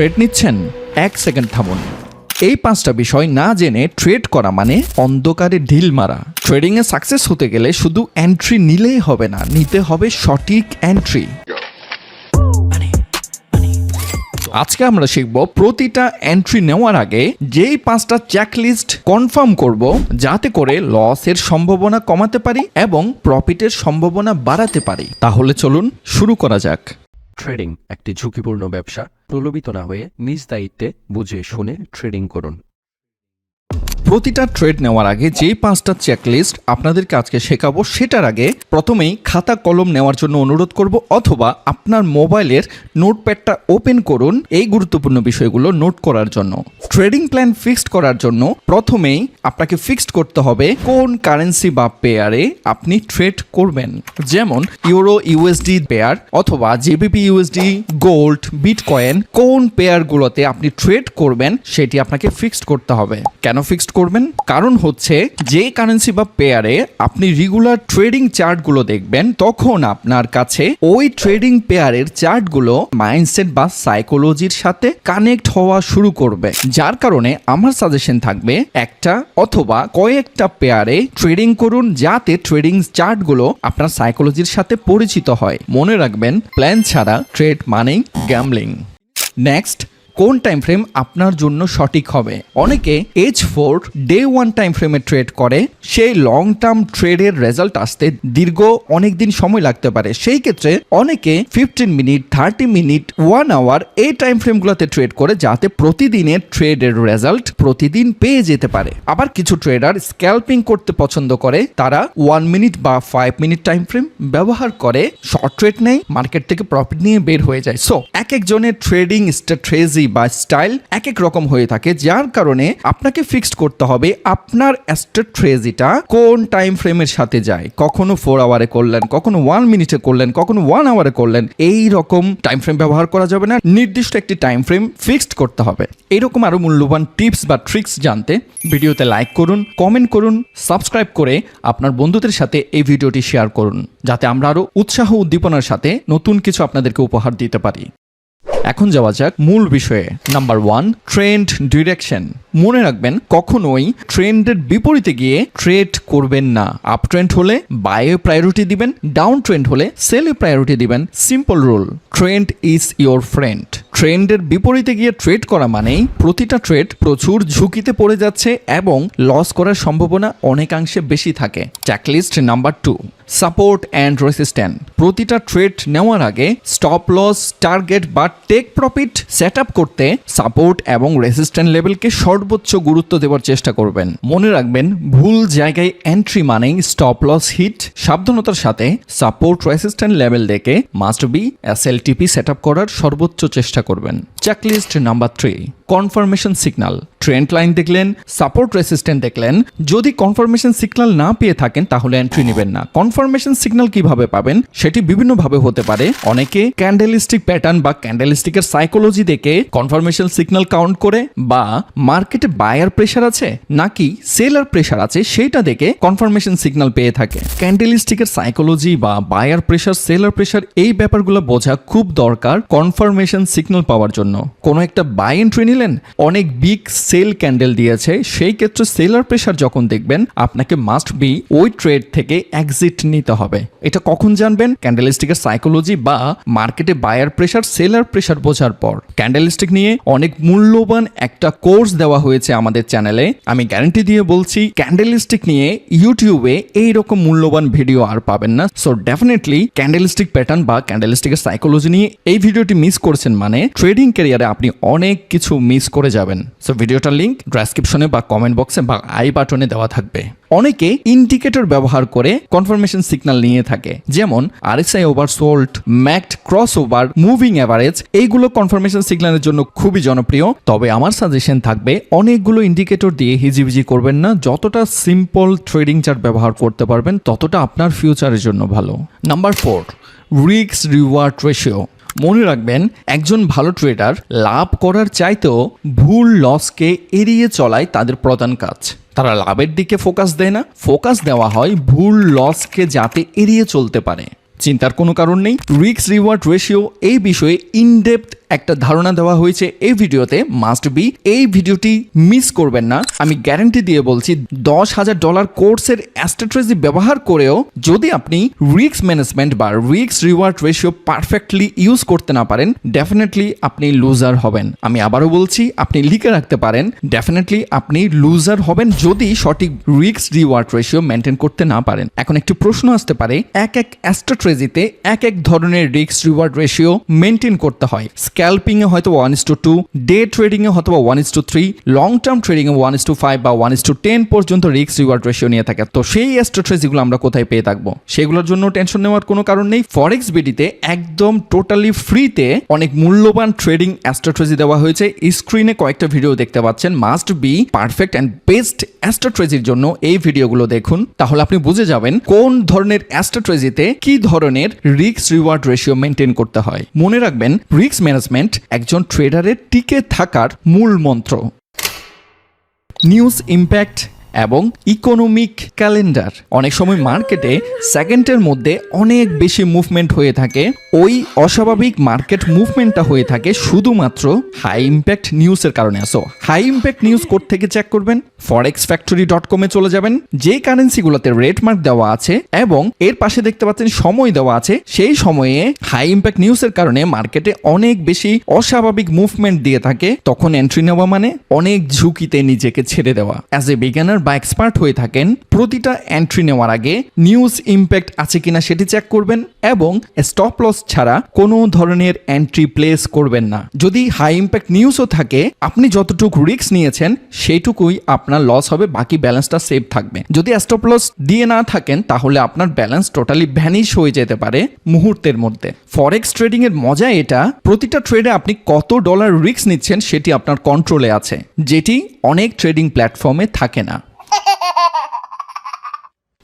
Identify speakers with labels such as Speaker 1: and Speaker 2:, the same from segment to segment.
Speaker 1: Trade নিচ্ছেন? এক second থামুন। এই পাঁচটা বিষয় না জেনে ট্রেড করা মানে অন্ধকারে ঢিল মারা। ট্রেডিং এ সাকসেস হতে গেলে শুধু এন্ট্রি নিলেই হবে না নিতে হবে সঠিক এন্ট্রি আজকে আমরা শিখব প্রতিটা এন্ট্রি নেওয়ার আগে যেই পাঁচটা চেকলিস্ট কনফার্ম করব যাতে করে লসের সম্ভাবনা কমাতে পারি এবং প্রফিটের সম্ভাবনা বাড়াতে পারি। তাহলে চলুন শুরু করা যাক।
Speaker 2: ট্রেডিং একটি ঝুঁকিপূর্ণ ব্যবসা প্রলোভিত না হয়ে নিজ দায়িত্বে বুঝে শুনে ট্রেডিং করুন।
Speaker 1: প্রতিটা ট্রেড নেওয়ার আগে যেই পাঁচটা চেকলিস্ট আপনাদেরকে আজকে শেখাবো, সেটার আগে প্রথমেই খাতা কলম নেওয়ার জন্য অনুরোধ করব, অথবা আপনার মোবাইলের নোটপ্যাডটা ওপেন করুন এই গুরুত্বপূর্ণ বিষয়গুলো নোট করার জন্য। ট্রেডিং প্ল্যান ফিক্সড করার জন্য প্রথমেই আপনাকে ফিক্সড করতে হবে কোন কারেন্সি বা পেয়ারে আপনি ট্রেড করবেন। যেমন ইউরো, ইউএসডি পেয়ার অথবা জেবিপি, ইউএসডি, গোল্ড, বিটকয়েন, কোন পেয়ারগুলোতে আপনি ট্রেড করবেন, সেটি আপনাকে ফিক্সড করতে হবে। কেন ফিক্সড করবেন। কারণ হচ্ছে, যে কারেন্সি বা পেয়ারে আপনি রেগুলার ট্রেডিং চার্টগুলো দেখবেন, তখন আপনার কাছে ওই ট্রেডিং পেয়ারের চার্টগুলো মাইন্ডসেট বা সাইকোলজির সাথে কানেক্ট হওয়া শুরু করবে। যার কারণে আমার সাজেশন থাকবে, একটা অথবা কয়েকটা পেয়ারে ট্রেডিং করুন, যাতে ট্রেডিং চার্টগুলো আপনার সাইকোলজির সাথে পরিচিত হয়। মনে রাখবেন প্ল্যান ছাড়া ট্রেড মানেই গ্যামলিং নেক্সট কোন টাইম ফ্রেম আপনার জন্য সঠিক হবে? অনেকে H four day one time ফ্রেমে ট্রেড করে, সেই লং টার্ম ট্রেডের রেজাল্ট আসতে দীর্ঘ অনেক দিন সময় লাগতে পারে। সেই ক্ষেত্রে অনেকে fifteen minute thirty minute one hour এই টাইম ফ্রেমগুলোতে ট্রেড করে, যাতে প্রতিদিনের ট্রেডের রেজাল্ট প্রতিদিন পেয়ে যেতে পারে। আবার কিছু ট্রেডার স্ক্যাল্পিং করতে পছন্দ করে, তারা ওয়ান মিনিট বা ফাইভ মিনিট টাইম ফ্রেম ব্যবহার করে শর্ট ট্রেড নেই মার্কেট থেকে প্রফিট নিয়ে বের হয়ে যায়। সো এক একজনের ট্রেডিং স্ট্র্যাটেজি বা স্টাইল এক এক রকম হয়ে থাকে, যার কারণে আপনাকে ফিক্সড করতে হবে আপনার স্ট্র্যাটেজিটা কোন টাইম ফ্রেমের সাথে যায়। কখনো ফোর আওয়ারে করলেন, কখনো ওয়ান মিনিটে করলেন, কখনো ওয়ান আওয়ারে করলেন, এই রকম টাইম ফ্রেম ব্যবহার করা যাবে না। নির্দিষ্ট একটি টাইম ফ্রেম ফিক্সড করতে হবে। এরকম আরও মূল্যবান টিপস বা ট্রিক্স জানতে ভিডিওতে লাইক করুন কমেন্ট করুন সাবস্ক্রাইব করে আপনার বন্ধুদের সাথে এই ভিডিওটি শেয়ার করুন, যাতে আমরা আরও উৎসাহ উদ্দীপনার সাথে নতুন কিছু আপনাদেরকে উপহার দিতে পারি। এখন যাওয়া যাক মূল বিষয়ে। নাম্বার ওয়ান ট্রেন্ড ডিরেকশন মনে রাখবেন, কখনোই ট্রেন্ডের বিপরীতে গিয়ে ট্রেড করবেন না। আপ ট্রেন্ড হলে বায়ে প্রায়োরিটি দিবেন ডাউন ট্রেন্ড হলে সেলে প্রায়োরিটি দিবেন। Simple rule, trend is your friend. ট্রেন্ডের বিপরীতে গিয়ে ট্রেড করা মানেই প্রতিটা ট্রেড প্রচুর ঝুঁকিতে পড়ে যাচ্ছে এবং লস করার সম্ভাবনা অনেকাংশে বেশি থাকে। Checklist number two support and resistant প্রতিটা ট্রেড নেওয়ার আগে স্টপ লস টার্গেট বা টেক প্রফিট সেট করতে সাপোর্ট এবং রেসিস্ট্যান্ট লেভেলকে সর্বোচ্চ গুরুত্ব দেওয়ার চেষ্টা করবেন। মনে রাখবেন, ভুল জায়গায় এন্ট্রি মানেই স্টপ লস হিট সাবধানতার সাথে সাপোর্ট রেসিস্ট্যান্ট লেভেল দেখে must be S L TP set up করার সর্বোচ্চ চেষ্টা করবেন। Checklist number three confirmation signal trend line দেখলেন সাপোর্ট রেসিস্ট্যান্ট দেখলেন। যদি কনফার্মেশন সিগন্যাল না পেয়ে থাকেন, তাহলে এন্ট্রি নেবেন না। কনফার্মেশন সিগন্যাল কীভাবে পাবেন, সেটি বিভিন্নভাবে হতে পারে। অনেকে ক্যান্ডেলিস্টিক প্যাটার্ন বা ক্যান্ডেলিস্টিকের সাইকোলজি দেখে কনফার্মেশন সিগন্যাল কাউন্ট করে, বা মার্কেটে বায়ার প্রেশার আছে, নাকি সেলার প্রেশার আছে সেটা দেখে কনফার্মেশন সিগন্যাল পেয়ে থাকে। ক্যান্ডেলিস্টিকের সাইকোলজি বা বায়ার প্রেশার সেলার প্রেশার এই ব্যাপারগুলো বোঝা খুব দরকার কনফার্মেশন সিগন্যাল পাওয়ার জন্য। কোনো একটা বাই এন্ট্রি নিলেন, অনেক বিগ সেল ক্যান্ডেল দিয়েছে, সেই ক্ষেত্রে সেলার প্রেশার যখন দেখবেন, আপনাকে মাস্ট বি ওই ট্রেড থেকে এক্সিট নিতে হবে। এটা কখন জানবেন? ক্যান্ডেলিস্টিকের সাইকোলজি বা মার্কেটে বায়ার প্রেশার সেলার প্রেশার বোঝার পর। ক্যান্ডেলিস্টিক নিয়ে অনেক মূল্যবান একটা কোর্স দেওয়া হয়েছে আমাদের চ্যানেলে আমি গ্যারান্টি দিয়ে বলছি ক্যান্ডেলিস্টিক নিয়ে ইউটিউবে এই রকম মূল্যবান ভিডিও আর পাবেন না। সো ডেফিনেটলি ক্যান্ডেলিস্টিক প্যাটার্ন বা ক্যান্ডেলিস্টিকের সাইকোলজি নিয়ে এই ভিডিওটি মিস করছেন মানে ট্রেডিং ক্যারিয়ারে আপনি অনেক কিছু মিস করে যাবেন। সো ভিডিওটার লিঙ্ক ডেসক্রিপশনে বা কমেন্ট বক্সে বা আই বাটনে দেওয়া থাকবে। অনেকে ইন্ডিকেটর ব্যবহার করে কনফার্মেশন সিগন্যাল নিয়ে থাকে। যেমন RSI over sold MACD cross over moving average এইগুলো কনফার্মেশন সিগন্যালের জন্য খুবই জনপ্রিয়। তবে আমার সাজেশন থাকবে, অনেকগুলো ইন্ডিকেটর দিয়ে হিজিবিজি করবেন না। যতটা সিম্পল ট্রেডিং চার্ট ব্যবহার করতে পারবেন, ততটা আপনার ফিউচারের জন্য ভালো। নাম্বার ফোর রিক্স রিওয়ার্ড রেশিও মনে রাখবেন, একজন ভালো ট্রেডার লাভ করার চাইতেও ভুল লসকে এড়িয়ে চলায় তাদের প্রধান কাজ। তারা লাভের দিকে ফোকাস দেয় না। ফোকাস দেওয়া হয় ভুল লসকে যাতে এড়িয়ে চলতে পারে। চিন্তার কোনো কারণ নেই। রিক্স রিওয়ার্ড রেশিও এই বিষয়ে ইনডেপথ একটা ধারণা দেওয়া হয়েছে এই ভিডিওতে মাস্ট বি এই ভিডিওটি মিস করবেন না। আমি গ্যারান্টি দিয়ে বলছি, দশ হাজার ডলার কোর্সের অ্যাস্ট্রাট্রেজি ব্যবহার করেও যদি আপনি রিক্স ম্যানেজমেন্ট বা রিক্স রিওয়ার্ড রেশিও পারফেক্টলি ইউজ করতে না পারেন ডেফিনেটলি আপনি লুজার হবেন। আমি আবারও বলছি, আপনি লিখে রাখতে পারেন ডেফিনেটলি আপনি লুজার হবেন যদি সঠিক রিক্স রিওয়ার্ড রেশিও মেনটেন করতে না পারেন। এখন একটি প্রশ্ন আসতে পারে, এক এক অ্যাস্ট্রাট্রেজিতে এক এক ধরনের রিক্স রিওয়ার্ড রেশিও মেনটেন করতে হয়। স্ক্যাল্পিং এ হয়তো one is to two day trading এ হয়তো one is to three long term trading A one is to five বা ওয়ান ইস টু টেন পর্যন্ত রিক্স রিওয়ার্ড রেশিও নিয়ে থাকে। তো সেই অ্যাস্ট্রাট্রেজিগুলো আমরা কোথায় পেয়ে থাকব? সেগুলোর জন্য টেনশন নেওয়ার কোনো কারণ নেই। ফরেক্স বিডিতে একদম টোটালি ফ্রিতে অনেক মূল্যবান ট্রেডিং অ্যাস্ট্রাট্রেজি দেওয়া হয়েছে। স্ক্রিনে কয়েকটা ভিডিও দেখতে পাচ্ছেন। Must be perfect and best অ্যাস্ট্রাট্রেজির জন্য এই ভিডিওগুলো দেখুন। তাহলে আপনি বুঝে যাবেন কোন ধরনের অ্যাস্ট্রাট্রেজিতে কি ধরনের রিক্স রিওয়ার্ড রেশিও মেনটেন করতে হয়। মনে রাখবেন রিক্স ম্যানেজমেন্ট একজন ট্রেডারের টিকে থাকার মূল মন্ত্র। নিউজ ইম্প্যাক্ট এবং ইকোনমিক ক্যালেন্ডার অনেক সময় মার্কেটে সেকেন্ডের মধ্যে অনেক বেশি মুভমেন্ট হয়ে থাকে। ওই অস্বাভাবিক মার্কেট মুভমেন্টটা হয়ে থাকে শুধুমাত্র হাই ইম্প্যাক্ট নিউজের কারণে। আসো হাই ইম্প্যাক্ট নিউজ কোড থেকে চেক করবেন? ফরেক্স ফ্যাক্টরি ডট কমে চলে যাবেন। যে কারেন্সিগুলোতে রেট মার্ক দেওয়া আছে এবং এর পাশে দেখতে পাচ্ছেন সময় দেওয়া আছে, সেই সময়ে হাই ইম্প্যাক্ট নিউজের কারণে মার্কেটে অনেক বেশি অস্বাভাবিক মুভমেন্ট দিয়ে থাকে। তখন এন্ট্রি নেওয়া মানে অনেক ঝুঁকিতে নিজেকে ছেড়ে দেওয়া। অ্যাজ এ বিজ্ঞানার বা এক্সপার্ট হয়ে থাকেন, প্রতিটা এন্ট্রি নেওয়ার আগে নিউজ ইম্প্যাক্ট আছে কিনা সেটি চেক করবেন এবং স্টপ লস ছাড়া কোনো ধরনের এন্ট্রি প্লেস করবেন না। যদি হাই ইম্প্যাক্ট নিউজও থাকে, আপনি যতটুকু রিস্ক নিয়েছেন, সেইটুকুই আপনার লস হবে, বাকি ব্যালেন্সটা সেভ থাকবে। যদি স্টপ লস দিয়ে না থাকেন, তাহলে আপনার ব্যালেন্স টোটালি ভ্যানিশ হয়ে যেতে পারে মুহূর্তের মধ্যে। ফরেক্স ট্রেডিং এর মজা এটা, প্রতিটা ট্রেডে আপনি কত ডলার রিস্ক নিচ্ছেন, সেটি আপনার কন্ট্রোলে আছে, যেটি অনেক ট্রেডিং প্ল্যাটফর্মে থাকে না।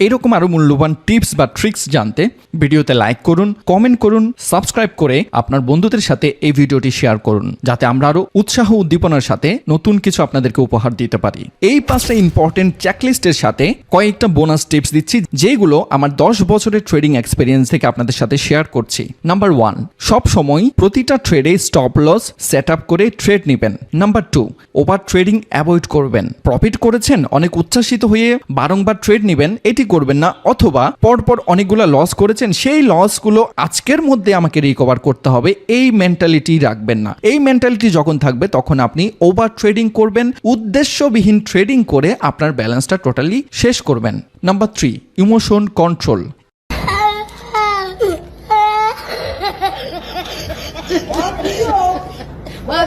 Speaker 1: এরকম আরও মূল্যবান টিপস বা ট্রিক্স জানতে ভিডিওতে লাইক করুন, কমেন্ট করুন, সাবস্ক্রাইব করে আপনার বন্ধুদের সাথে এই ভিডিওটি শেয়ার করুন, যাতে আমরা আরও উৎসাহ উদ্দীপনার সাথে নতুন কিছু আপনাদেরকে উপহার দিতে পারি। এই পাঁচটা ইম্পর্টেন্ট চেকলিস্টের সাথে কয়েকটা বোনাস টিপস দিচ্ছি, যেগুলো আমার দশ বছরের ট্রেডিং এক্সপিরিয়েন্স থেকে আপনাদের সাথে শেয়ার করছি। নাম্বার ওয়ান সব সময় প্রতিটা ট্রেডে স্টপ লস সেট আপ করে ট্রেড নেবেন। Number two over trading avoid করবেন। প্রফিট করেছেন, অনেক উচ্ছ্বাসিত হয়ে বারংবার ট্রেড নেবেন, এটি করবেন না অথবা পরপর অনেকগুলো লস করেছেন সেই লসগুলো আজকের মধ্যে আমাকে রিকভার করতে হবে এই মেন্টালিটি রাখবেন না। এই মেন্টালিটি যখন থাকবে তখন আপনি ওভার ট্রেডিং করবেন উদ্দেশ্যবিহীন ট্রেডিং করে আপনার ব্যালেন্সটা টোটালি শেষ করবেন। নাম্বার থ্রি ইমোশন কন্ট্রোল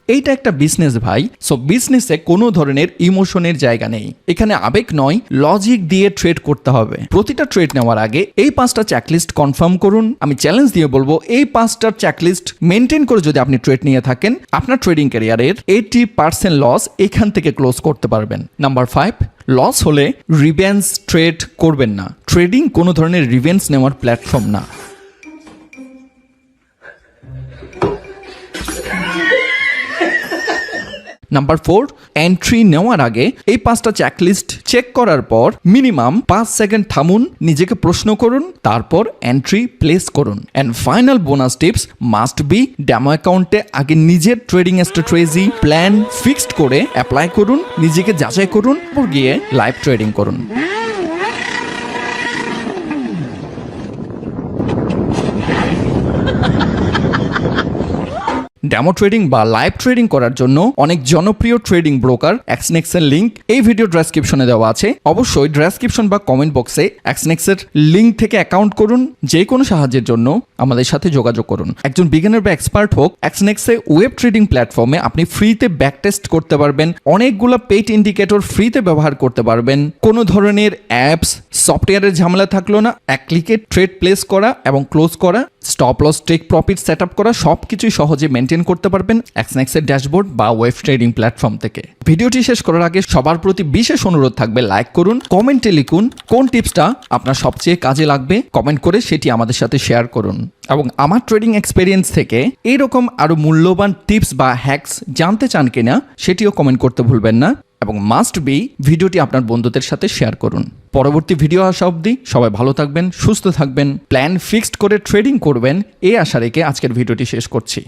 Speaker 1: এইটা একটা বিজনেস ভাই। সো বিজনেসে কোনো ধরনের ইমোশনের জায়গা নেই। এখানে আবেগ নয় লজিক দিয়ে ট্রেড করতে হবে। প্রতিটা ট্রেড নেওয়ার আগে এই পাঁচটা চেকলিস্ট কনফার্ম করুন। আমি চ্যালেঞ্জ দিয়ে বলব, এই পাঁচটার চেকলিস্ট মেনটেন করে যদি আপনি ট্রেড নিয়ে থাকেন, আপনার ট্রেডিং ক্যারিয়ারের এইটি পার্সেন্ট লস এখান থেকে ক্লোজ করতে পারবেন। নাম্বার ফাইভ লস হলে রিভেন্স ট্রেড করবেন না। ট্রেডিং কোনো ধরনের রিভেন্স নেওয়ার প্ল্যাটফর্ম না। নাম্বার ফোর এন্ট্রি নেওয়ার আগে এই পাঁচটা চেকলিস্ট চেক করার পর মিনিমাম পাঁচ সেকেন্ড থামুন, নিজেকে প্রশ্ন করুন, তারপর এন্ট্রি প্লেস করুন। And final bonus tips must be demo অ্যাকাউন্টে আগে নিজের ট্রেডিং স্ট্র্যাটেজি প্ল্যান ফিক্সড করে অ্যাপ্লাই করুন, নিজেকে যাচাই করুন গিয়ে লাইভ ট্রেডিং করুন। ডেমো ট্রেডিং বা লাইভ ট্রেডিং করার জন্য অনেক জনপ্রিয় ট্রেডিং ব্রোকার এক্সনেক্সের লিঙ্ক এই ভিডিও ডেসক্রিপশনে দেওয়া আছে। অবশ্যই ড্রেসক্রিপশন বা কমেন্ট বক্সে এক্সনেক্সের লিঙ্ক থেকে অ্যাকাউন্ট করুন, যে কোনো সাহায্যের জন্য আমাদের সাথে যোগাযোগ করুন। একজন বিজ্ঞানের বা এক্সপার্ট হোক এক্সনেক্সে ওয়েব ট্রেডিং প্ল্যাটফর্মে আপনি ফ্রিতে ব্যাক টেস্ট করতে পারবেন, অনেকগুলো পেট ইন্ডিকেটর ফ্রিতে ব্যবহার করতে পারবেন। কোনো ধরনের অ্যাপস সফটওয়্যারের ঝামেলা থাকল না, এক ক্লিকে ট্রেড প্লেস করা এবং ক্লোজ করা stop loss take profit set up করা সব কিছুই সহজে মেনটেন করতে পারবেন এক্সনেক্সের ড্যাশবোর্ড বা ওয়েব ট্রেডিং প্ল্যাটফর্ম থেকে। ভিডিওটি শেষ করার আগে সবার প্রতি বিশেষ অনুরোধ থাকবে লাইক করুন কমেন্টে লিখুন কোন টিপসটা আপনার সবচেয়ে কাজে লাগবে কমেন্ট করে সেটি আমাদের সাথে শেয়ার করুন। এবং আমার ট্রেডিং এক্সপিরিয়েন্স থেকে এইরকম আরও মূল্যবান টিপস বা হ্যাকস জানতে চান কিনা, সেটিও কমেন্ট করতে ভুলবেন না। এবং মাস্ট বি ভিডিওটি আপনার বন্ধুদের সাথে শেয়ার করুন। পরবর্তী ভিডিও আসা অবধি সবাই ভালো থাকবেন, সুস্থ থাকবেন প্ল্যান ফিক্সড করে ট্রেডিং করবেন, এই আশা রেখে আজকের ভিডিওটি শেষ করছি।